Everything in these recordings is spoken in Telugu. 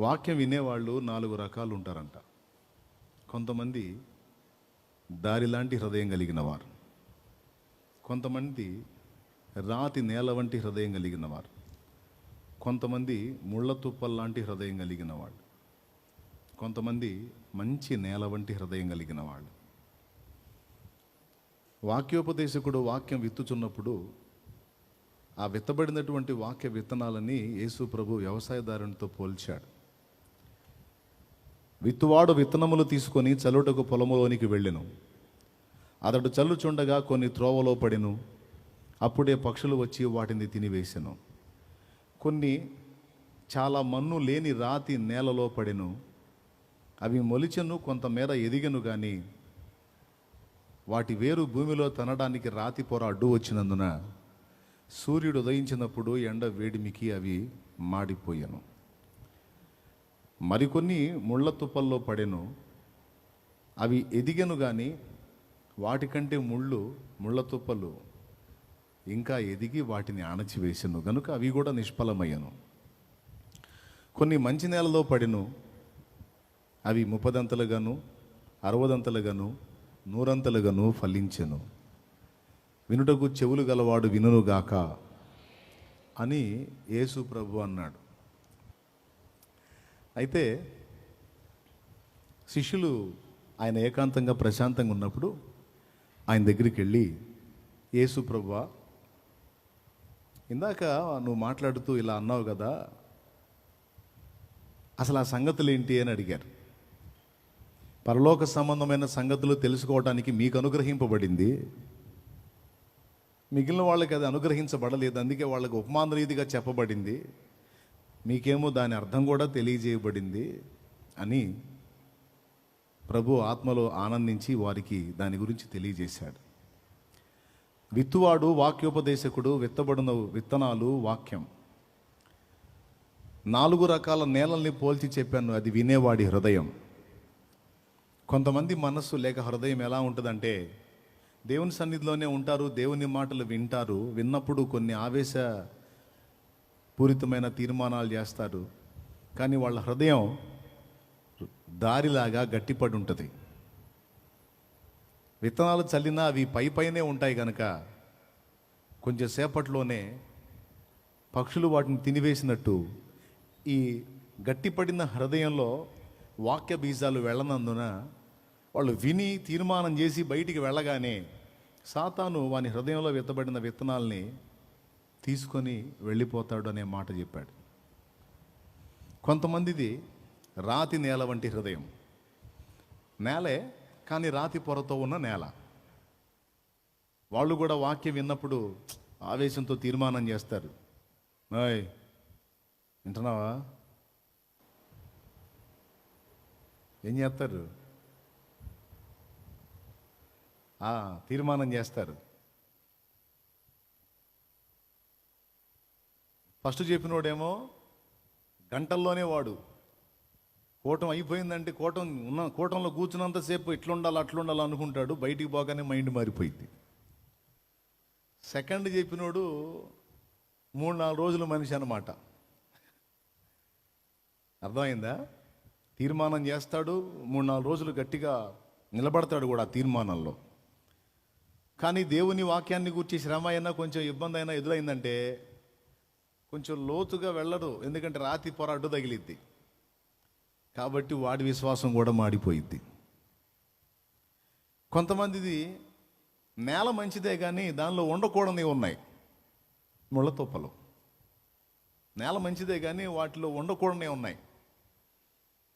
వాక్యం వినేవాళ్ళు నాలుగు రకాలు ఉంటారంట కొంతమంది దారిలాంటి హృదయం కలిగిన వారు కొంతమంది రాతి నేల వంటి హృదయం కలిగిన వారు కొంతమంది ముళ్ళతుప్పల్లాంటి హృదయం కలిగిన వాళ్ళు కొంతమంది మంచి నేల వంటి హృదయం కలిగిన వాళ్ళు వాక్యోపదేశకుడు వాక్యం విత్తుచున్నప్పుడు ఆ విత్తబడినటువంటి వాక్య విత్తనాలని యేసు ప్రభు వ్యవసాయదారునితో పోల్చాడు. విత్తువాడు విత్తనములు తీసుకొని చల్లుటకు పొలములోనికి వెళ్ళెను. అతడు చల్లుచుండగా కొన్ని త్రోవలో పడెను. అప్పుడే పక్షులు వచ్చి వాటిని తినివేసెను. కొన్ని చాలా మన్ను లేని రాతి నేలలో పడెను. అవి మొలిచెను కొంతమేర ఎదిగెను కానీ వాటి వేరు భూమిలో తనడానికి రాతి పొర అడ్డు వచ్చినందున సూర్యుడు ఉదయించినప్పుడు ఎండ వేడిమికి అవి మాడిపోయాను. మరికొన్ని ముళ్ళ తుప్పల్లో పడెను. అవి ఎదిగెను కానీ వాటికంటే ముళ్ళు ముళ్ళ తుప్పలు ఇంకా ఎదిగి వాటిని అణచివేసెను కనుక అవి కూడా నిష్ఫలమయ్యను. కొన్ని మంచి నేలలో పడెను. అవి ముప్పదంతలుగాను అరవదంతలుగాను నూరంతలుగాను ఫలించెను. వినుటకు చెవులు గలవాడు వినుగాక అని యేసు ప్రభు అన్నాడు. అయితే శిష్యులు ఆయన ఏకాంతంగా ప్రశాంతంగా ఉన్నప్పుడు ఆయన దగ్గరికి వెళ్ళి యేసు ప్రభువా ఇందాక నువ్వు మాట్లాడుతూ ఇలా అన్నావు కదా అసలు ఆ సంగతులు ఏంటి అని అడిగారు. పరలోక సంబంధమైన సంగతులు తెలుసుకోవడానికి మీకు అనుగ్రహింపబడింది. మిగిలిన వాళ్ళకి అది అనుగ్రహించబడలేదు అందుకే వాళ్ళకి ఉపమాన రీతిగా చెప్పబడింది. మీకేమో దాని అర్థం కూడా తెలియజేయబడింది అని ప్రభు ఆత్మలో ఆనందించి వారికి దాని గురించి తెలియజేశాడు. విత్తువాడు వాక్యోపదేశకుడు విత్తబడిన విత్తనాలు వాక్యం. నాలుగు రకాల నేలల్ని పోల్చి చెప్పాను అది వినేవాడి హృదయం. కొంతమంది మనస్సు లేక హృదయం ఎలా ఉంటుందంటే దేవుని సన్నిధిలోనే ఉంటారు దేవుని మాటలు వింటారు విన్నప్పుడు కొన్ని ఆవేశ పూరితమైన తీర్మానాలు చేస్తారు కానీ వాళ్ళ హృదయం దారిలాగా గట్టిపడి ఉంటుంది. విత్తనాలు చల్లినా అవి పై పైనే ఉంటాయి కనుక కొంచెం సేపట్లోనే పక్షులు వాటిని తినివేసినట్టు ఈ గట్టిపడిన హృదయంలో వాక్య బీజాలు వెళ్ళనందున వాళ్ళు విని తీర్మానం చేసి బయటికి వెళ్ళగానే సాతాను వాని హృదయంలో విత్తబడిన విత్తనాల్ని తీసుకొని వెళ్ళిపోతాడు అనే మాట చెప్పాడు. కొంతమందిది రాతి నేల వంటి హృదయం. నేలే కానీ రాతి పొరతో ఉన్న నేల. వాళ్ళు కూడా వాక్యం విన్నప్పుడు ఆవేశంతో తీర్మానం చేస్తారు. ఓయ్ వింటున్నావా? ఏం చేస్తారు? తీర్మానం చేస్తారు. ఫస్ట్ చెప్పినోడేమో గంటల్లోనే వాడు. కూటం అయిపోయిందంటే కూటం ఉన్న కూటంలో కూర్చున్నంతసేపు ఇట్లుండాలి అట్లుండాలి అనుకుంటాడు బయటికి పోగానే మైండ్ మారిపోయింది. సెకండ్ చెప్పినోడు మూడు నాలుగు రోజులు మనిషి అనమాట అర్థమైందా? తీర్మానం చేస్తాడు మూడు నాలుగు రోజులు గట్టిగా నిలబడతాడు కూడా ఆ తీర్మానంలో. కానీ దేవుని వాక్యాన్ని గురించి శ్రమ అయినా కొంచెం ఇబ్బంది అయినా ఎదురైందంటే కొంచెం లోతుగా వెళ్ళడు ఎందుకంటే రాతి పొర అడ్డు తగిలిద్ది. కాబట్టి వాడి విశ్వాసం కూడా మాడిపోయిద్ది. కొంతమందిది నేల మంచిదే కానీ దానిలో ఉండకూడనివి ఉన్నాయి. ముళ్ళ తుప్పలు నేల మంచిదే కానీ వాటిలో ఉండకూడనివి ఉన్నాయి.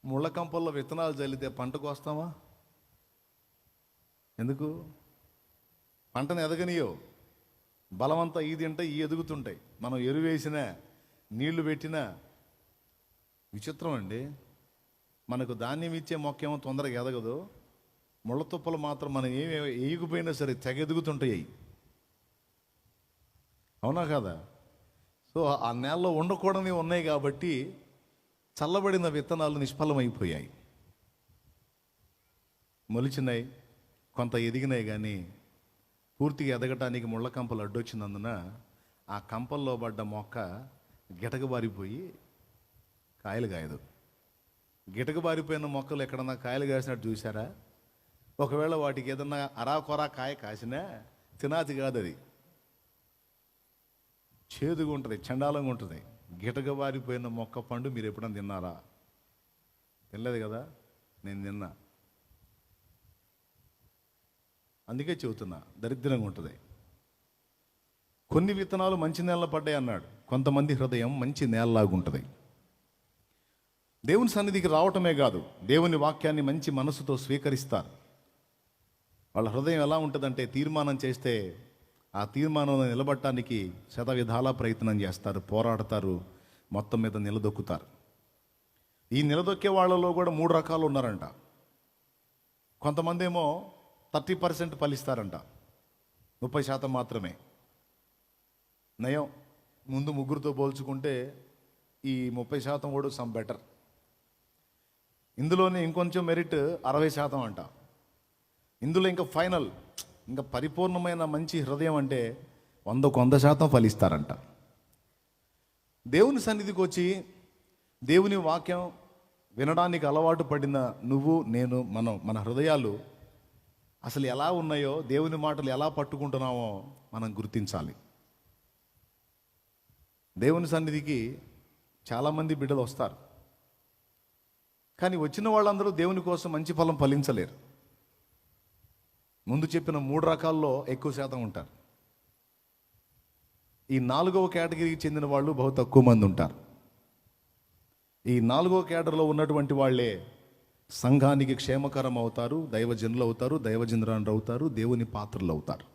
ముళ్ళ కంపల్లో విత్తనాలు చల్లితే పంటకు కోస్తామా ఎందుకు? పంటను ఎదగనియో బలమంతా ఈ తింటే ఈ ఎదుగుతుంటాయి. మనం ఎరువేసినా నీళ్ళు పెట్టినా విచిత్రం అండి మనకు ధాన్యం ఇచ్చే మొక్క ఏమో తొందరగా ఎదగదు. ముళ్ళతుప్పలు మాత్రం మనం ఏమి వేయకపోయినా సరే తెగ ఎదుగుతుంటాయి. అవునా కదా? సో ఆ నేలలో ఉండకూడని ఉన్నాయి కాబట్టి చల్లబడిన విత్తనాలు నిష్ఫలమైపోయాయి. మొలిచినాయి కొంత ఎదిగినాయి కానీ పూర్తిగా ఎదగటానికి ముళ్ళ కంపలు అడ్డొచ్చినందున ఆ కంపల్లో పడ్డ మొక్క గిటకబారిపోయి కాయలు కాయదు. గిటకబారిపోయిన మొక్కలు ఎక్కడన్నా కాయలు కాసినట్టు చూసారా ఒకవేళ వాటికి ఏదన్నా అరాకొరా కాయ కాసినా తినాది కాదు అది. చేదుగా ఉంటుంది చండాలంగా ఉంటుంది. గిటకబారిపోయిన మొక్క పండు మీరు ఎప్పుడన్నా తిన్నారా? తినలేదు కదా? నేను తిన్నా. అందుకే చెబుతున్నా దరిద్రంగా ఉంటుంది. కొన్ని విత్తనాలు మంచి నేల పడ్డాయి అన్నాడు. కొంతమంది హృదయం మంచి నేలలాగా ఉంటుంది. దేవుని సన్నిధికి రావటమే కాదు దేవుని వాక్యాన్ని మంచి మనసుతో స్వీకరిస్తారు. వాళ్ళ హృదయం ఎలా ఉంటుందంటే తీర్మానం చేస్తే ఆ తీర్మానంలో నిలబడటానికి శతవిధాలా ప్రయత్నం చేస్తారు పోరాడతారు మొత్తం మీద నిలదొక్కుతారు. ఈ నిలదొక్కే వాళ్ళలో కూడా మూడు రకాలు ఉన్నారంట. కొంతమంది ఏమో థర్టీ పర్సెంట్ ఫలిస్తారంట. ముప్పై శాతం మాత్రమే. నయం ముందు ముగ్గురితో పోల్చుకుంటే ఈ ముప్పై శాతం కూడా సమ్ బెటర్ ఇందులోనే ఇంకొంచెం మెరిట్ అరవై శాతం అంట. ఇందులో ఇంకా ఫైనల్ ఇంకా పరిపూర్ణమైన మంచి హృదయం అంటే వందకు వంద శాతం ఫలిస్తారంట. దేవుని సన్నిధికి వచ్చి దేవుని వాక్యం వినడానికి అలవాటు పడిన నువ్వు నేను మనం మన హృదయాలు అసలు ఎలా ఉన్నాయో దేవుని మాటలు ఎలా పట్టుకుంటున్నామో మనం గుర్తించాలి. దేవుని సన్నిధికి చాలామంది బిడ్డలు వస్తారు. కానీ వచ్చిన వాళ్ళందరూ దేవుని కోసం మంచి ఫలం ఫలించలేరు. ముందు చెప్పిన మూడు రకాల్లో ఎక్కువ శాతం ఉంటారు. ఈ నాలుగవ కేటగిరీకి చెందిన వాళ్ళు బహు తక్కువ మంది ఉంటారు. ఈ నాలుగో కేటర్లో ఉన్నటువంటి వాళ్ళే సంఘానికి క్షేమకరం అవుతారు దైవజనులు అవుతారు దైవజనురాలు అవుతారు దేవుని పాత్రలు అవుతారు.